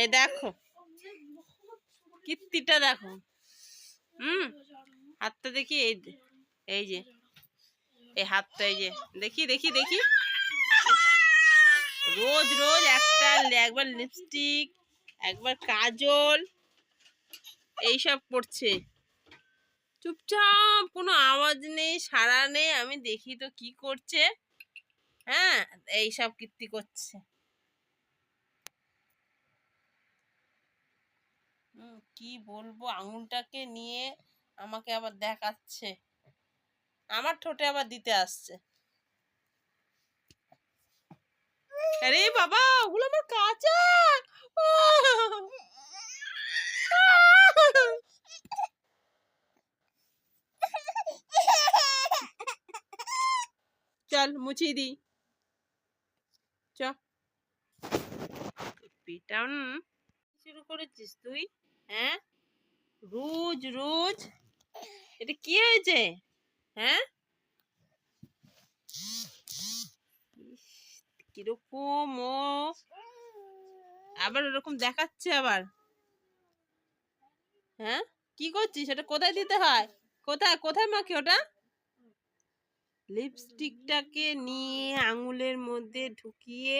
এই দেখো। কীর্তিটা দেখো। হুম? হাতটা দেখি, এই এই যে, এই হাতটা, এই যে, দেখি দেখি দেখি। রোজ রোজ একটা একবার লিপস্টিক একবার কাজল, এইসব করছে চুপচাপ, কোনো আওয়াজ নেই, সাড়া নেই, আমি দেখি তো কি করছে। হ্যাঁ এইসব কীর্তি করছে। কি বলব? আঙুলটাকে নিয়ে আমাকে আবার দেখাচ্ছে। আমার ঠোঁটে আবার দিতে আসছে। আরে বাবা, ওগুলো আমার কাঁচা! চল, মুছিয়ে দিই। চ। পিটান শুরু করেছিস তুই? হ্যাঁ? রোজ রোজ? এটা কি হয়েছে? হ্যাঁ? কীরকম ও? আবার ওরকম দেখাচ্ছে আবার। হ্যাঁ? কি করছিস? ওটা কোথায় দিতে হয়? কোথায় কোথায় মাখি ওটা? লিপস্টিকটাকে নিয়ে আঙুলের মধ্যে ঢুকিয়ে